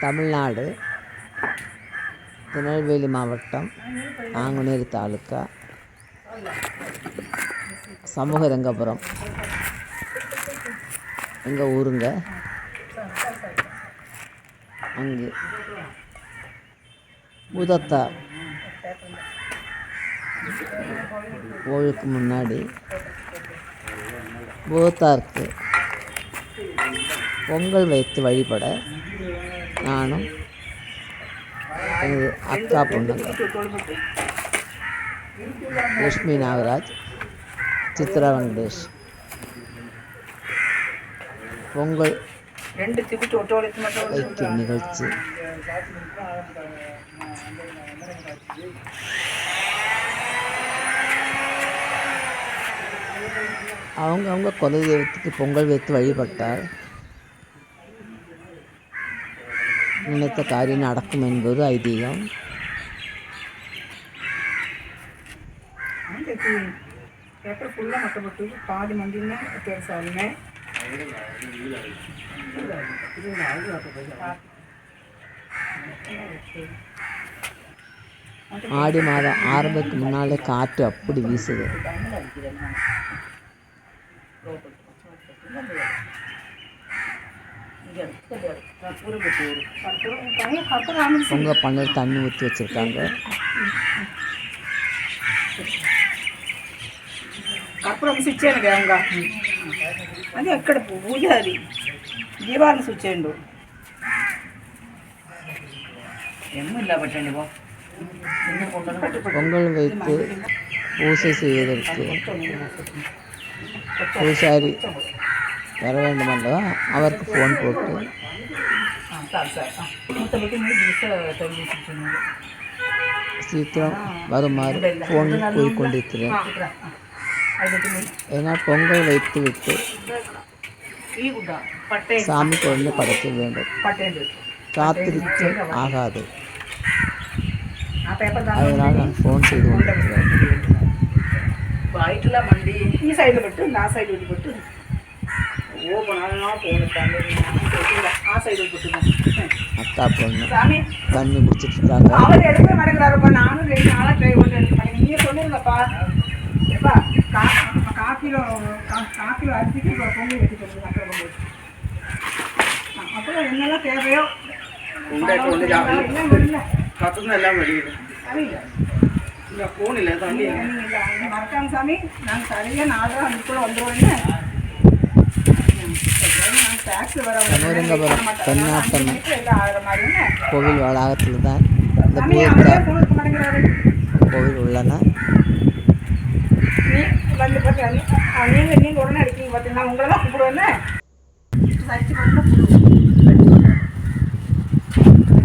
தமிழ்நாடு திருநெல்வேலி மாவட்டம் நாங்குநேரி தாலுக்கா சமூகரங்கபுரம் எங்கள் ஊருங்க? அங்கே. பூதத்தா கோவிலுக்கு முன்னாடி பூதத்தாருக்கு பொங்கல் வைத்து வழிபட நானும் எனது அக்கா பொண்ணுங்க. லக்ஷ்மி நாகராஜ் சித்ரா வெங்கடேஷ். பொங்கல் ரெண்டு வைக்கும் நிகழ்ச்சி. அவங்கவுங்க குல தெய்வத்துக்கு பொங்கல் வைத்து வழிபட்டால் ഇങ്ങനത്തെ കാര്യം നടക്കുമെൻപത് ഐതിഹ്യം ಫುಲ್ಲ ಮತ್ತೆ ಬರ್ತೀವಿ ಕಾಲು ಮಂದಿನ ತೋರಿಸಲ್ಮೆ ஆடி மாதம் ஆரம்பத்துக்கு முன்னாலே காற்று அப்படி வீசுது பொங்கல் பண்ணையில் தண்ணி ஊற்றி வச்சுருக்காங்க కర్పూరం ఇచ్చాను గంగా అది ఎక్కడ పూజ అది దీపాలను స్విచ్చేయండు ఎమ్మిల్లా పట్టండి బా பொங்கல் வைத்து பூஜை செய்வதற்கு பூசாரி വര വേണ്ടുമല്ലോ അവർക്ക് ഫോൺ കൊടുത്തു சீக்கிரம் வருமாறு ஃபோன் போய்கொண்டிருக்கிறேன் ஏன்னா பொங்கல் வைத்து விட்டு சாமி குழந்தை படைக்க வேண்டும் காத்திருக்க ஆகாது அதனால் நான் ஃபோன் செய்து கொண்டிருக்கிறேன் அத்தா பொண்ணு. தண்ணி குடிச்சிட்டு இருக்காங்க அவர் எடுக்க மாட்டேங்கிறாருப்பா. நானும் ரெண்டு நாளாக ட்ரை ஒன்று எடுக்க மாட்டேங்க நீங்கள் சொன்னீங்களப்பா எப்பா அரிசிக்கு பொங்கல் வச்சு சொல்லுங்க அப்புறம் பொங்கல் அப்புறம் என்னெல்லாம் தேவையோ? எல்லாம் வெளியிடும் இல்லை ஃபோன் இல்லை தண்ணி மறக்காம சாமி நாங்கள் சரியாக நாலு அஞ்சுக்குள்ளே வந்துடுவோம் ஆகிற மாதிரின்னு கோவில் வளாகத்தில் தான் இந்த மாட்டேங்கிறாரு. கோவில் உள்ளன.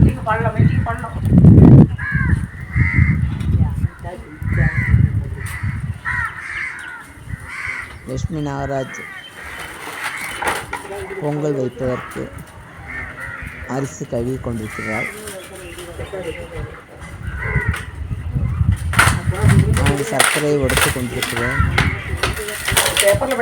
பார்த்தா பண்ணலாம் வெட்டிங்க பண்ணலாம் லட்சுமி நாகராஜ். பொங்கல் வைப்பதற்கு அரிசி கழுவி கொண்டிருக்கிறார். நான் சர்க்கரையை உடைத்து கொண்டிருக்கிறேன். பேப்பரில்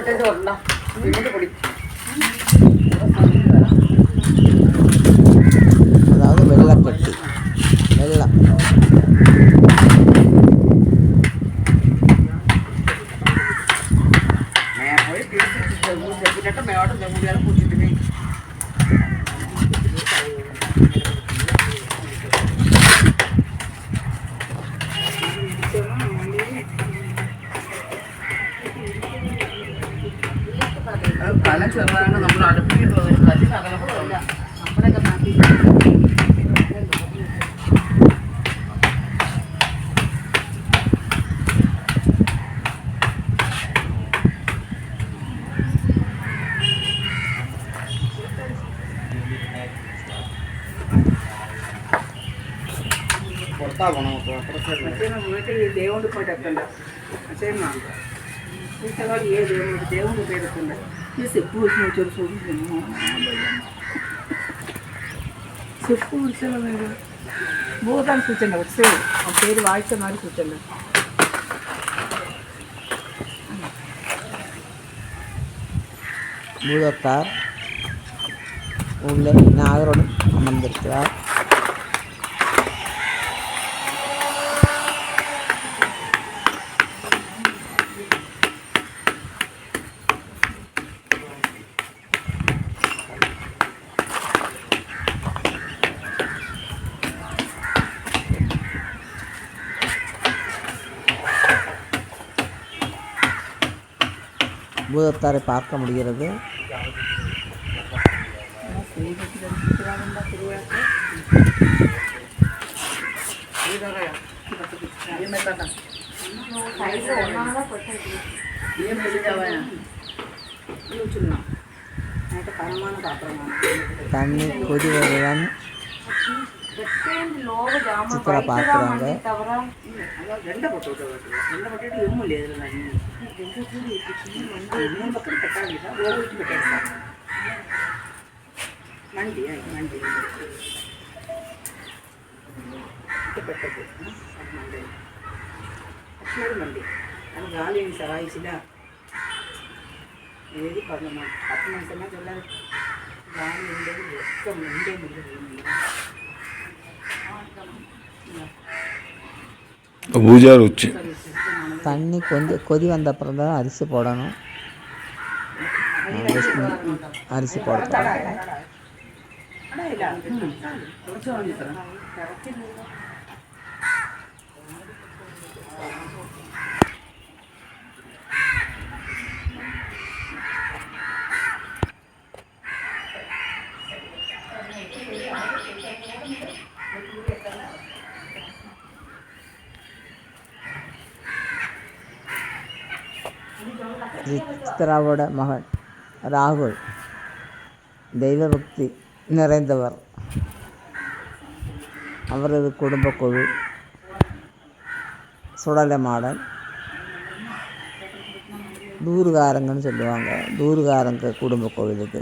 ചെറുതാണ് നമ്മൾ അടുപ്പിട്ടുള്ളത് കല്ല് ശകലം కొడతా మనం వీటి దేవుడి పోటీ ఎత్తండి సేమ్ చూసేవాడు ఏ దేవుడు దేవుడి పేరు செப்பு வச்சு சொல்லி செப்பு വിളിച്ചല്ലോ നിങ്ങൾ ബോധാണ് സൂചന പക്ഷേ ആ പേര് വായിച്ച മാറി സൂചന மூலத்தார் உள்ள நாகருடன் அமர்ந்திருக்கிறார். பூதத்தாரை பார்க்க முடிகிறது. எனக்கு கனமான பாத்திரம் தண்ணி கொதி வருதான் சித்திரா பார்க்குறாங்க அதாவது ரெண்டை போட்டு விட்டு ரெண்டை போட்டுட்டு எறும்பு இல்லையா இதில் நான் மூணு பக்கம் பெட்டாங்க ஒரு வச்சு பெட்டாங்க நண்டியா நண்டி పెట్టద్దు మండి అట్లేదు మండి అని గాలి సవాయిసిన ఏది పర్లమా పట్టు మనసన్నా చల్లాలి గాలి ఉండేది ఒక్క మండే ముందు பூஜார் உச்சி தண்ணி கொஞ்சம் கொதி வந்த அப்புறம் தான் அரிசி போடணும் அரிசி போடணும் சித்ராவோட மகன் ராகுல் தெய்வபக்தி நிறைந்தவர் அவரது குடும்ப குழு சுடலை மாடன் தூர்காரங்கன்னு சொல்லுவாங்க தூர்காரங்க குடும்ப கோவிலுக்கு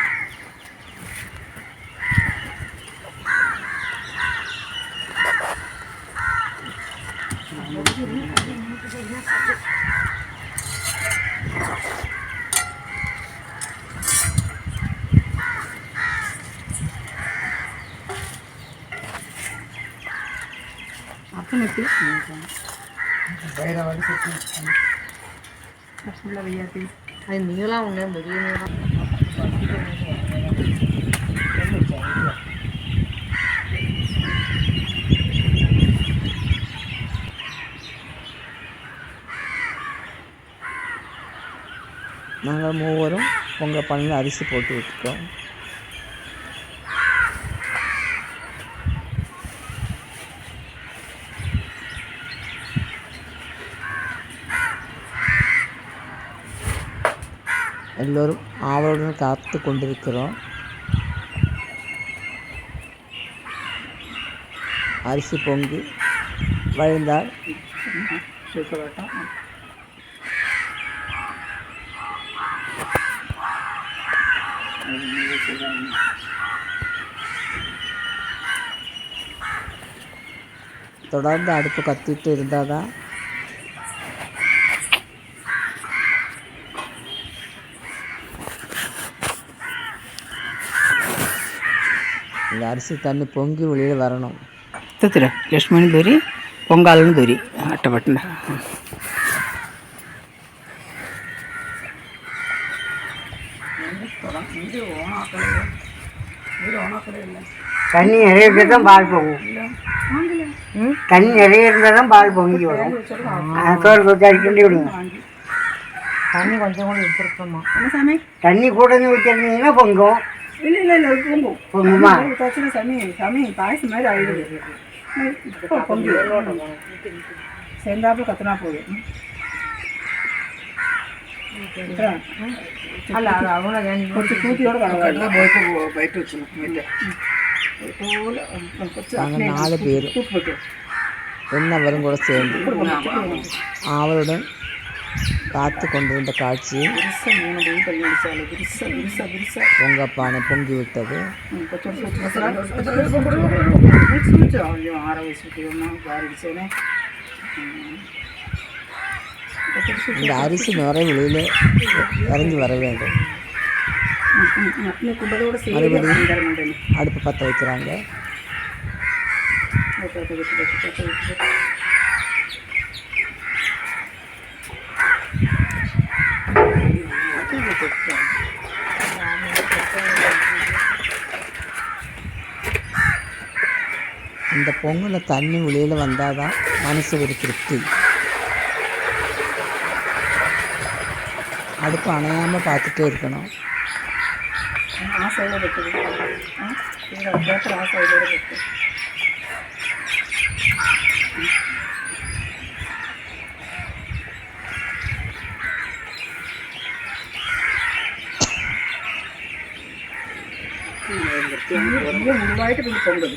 చెప్పి కష్టంలో వెయ్యాలి அது நீங்களாம் ஒன்று பெரிய நீளம் நாங்கள் மூவரும் பொங்கல் பண்ணல அரிசி போட்டு விட்டுட்டோம் எல்லோரும் ஆவலுடன் காத்து கொண்டிருக்கிறோம். அரிசி பொங்கி வழிந்தால் தொடர்ந்து அடுப்பு கத்திட்டு இருந்தால் தான் இந்த அரிசி தண்ணி பொங்கி வெளியில் வரணும். தத்துரு லட்சுமணி தூரி பொங்காலன்னு தூரி. அட்டப்பட்டுன தண்ணி நிறைய இருந்தால் தான் பால் பொங்கும். தண்ணி நிறைய இருந்தால் தான் பால் பொங்கி வரும். சோறு கொஞ்சம் அடிக்கண்டி விடுங்க. தண்ணி கொஞ்சம் கூட எடுத்துருக்கோமா தண்ணி கூட ஊற்றிருந்தீங்கன்னா பொங்கும். ഇല്ല ഇല്ല ഇല്ല പൊങ്ങും പൊങ്ങുമാ കുറച്ചിന് സമയം കത്തനാ പോയി അല്ല അവളെ കുറച്ച് കൂട്ടിയോട് കടന്നു നാല് പേര്. എന്നവരും കൂടെ ചേർന്ന് അവരുടെ பார்த்து கொண்டிருந்த காட்சி உங்கள் பானை பொங்கி விட்டது இந்த அரிசி நுரை வெளியில் இறங்கி வர வேண்டும் சேர்ந்து அடுப்பு பற்ற வைக்கிறாங்க இந்த பொங்கலில் தண்ணி வெளியில் வந்தால் தான் மனசு ஒரு திருப்தி அடுப்பு அணையாமல் பார்த்துட்டே இருக்கணும் ആ സൈഡിൽ വെച്ചത് പേപ്പർ ആ സൈഡിലൂടെ വെച്ചു വലിയ മുഴുവായിട്ട് പിന്നെ പൊങ്കൽ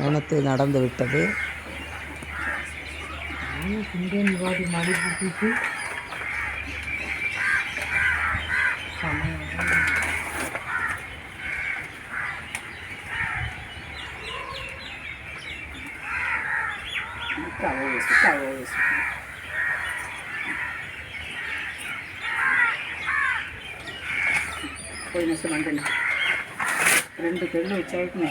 அட்னை நடந்து விட்டது. பண்ண மாடி மண்டை மண்டை மண்டை அட்னை மண்டை மண்டை isso, caô isso. పోయిన మంటని రెండు తెళ్ళు వచ్చాయి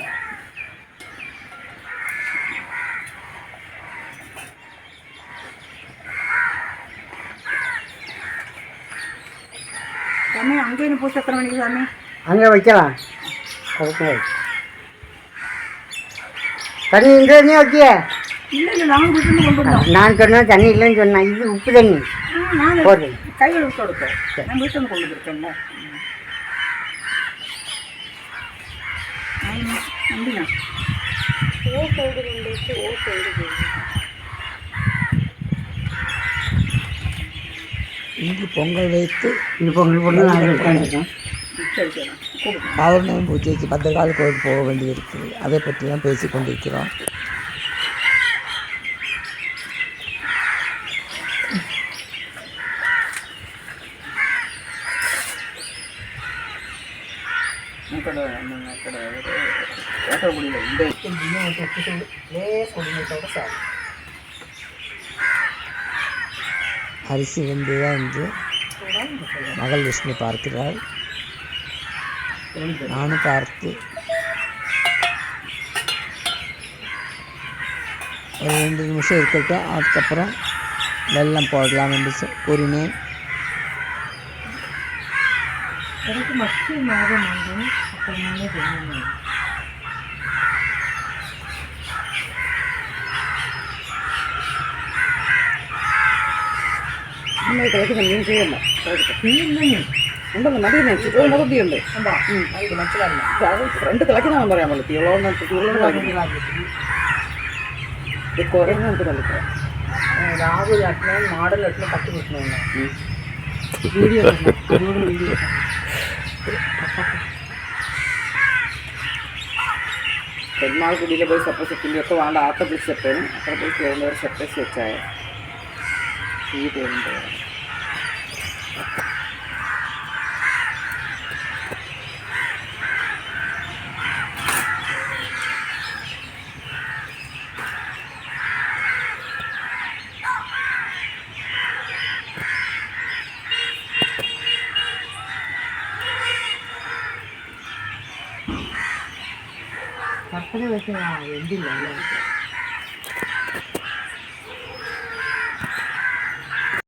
சாமி அங்கே போட்டு எத்தனை மணிக்கு சாமி அங்கே வைக்கலாம் அதுக்கு தண்ணி இங்கே நீ வைக்கிய இல்லை இல்லை நாங்கள் வீட்டில் கொண்டு வந்தோம் நான் சொன்னேன் தண்ணி இல்லைன்னு சொன்னேன் இது உப்பு தண்ணி நான் போதும் கையில் விட்டு கொடுத்தேன் நான் வீட்டில் கொண்டு வந்துருக்கேன்ல நம்பிங்க இங்கு பொங்கல் வைத்து இது பொங்கல் பொண்ணு சரி கூப்பிட்டு பௌர்ணமி பூஜைக்கு பத்திரகாளி கோவில் போக வேண்டியிருக்குது அதை பற்றி தான் பேசி கொண்டிருக்கிறோம் ఇటు లేస్ ఒడిమిటోட సాగు அரிசி வெந்துதான் வந்து மகள் விஷ்ணு பார்க்கிறாள். நானும் பார்த்து ஒரு ரெண்டு நிமிஷம் இருக்கட்டும் அதுக்கப்புறம் வெள்ளம் போடலாம் என்று கூறினேன். അമ്മയെ കിഴക്ക് തന്നെയും ചെയ്യണ്ട ഉണ്ടെന്ന് മതി ചുറ്റും മുഖത്തിയുണ്ട് അത് ഫ്രണ്ട് കിളയ്ക്കുന്നതാണ് പറയാൻ പറ്റില്ല തീവളം തീവളം ഇത് കുറേ നമുക്ക് കളിക്കാം രാഹുൽ അച്ഛനും മാടൽ അച്ഛനും പത്ത് കിട്ടണമെന്ന് വീഡിയോ വീഡിയോ പെരുന്നാൾ കുടിയിലെ പോയി സെപ്പറേറ്റ് സെപ്പിന്റെ ഒക്കെ വേണ്ട ആത്ത പിടിച്ചപ്പനും അത്ര പോയി കയറുന്നവർ സെപ്പറേറ്റ് വെച്ചായ ഈ പേരുണ്ട്. 对啊，人不来了。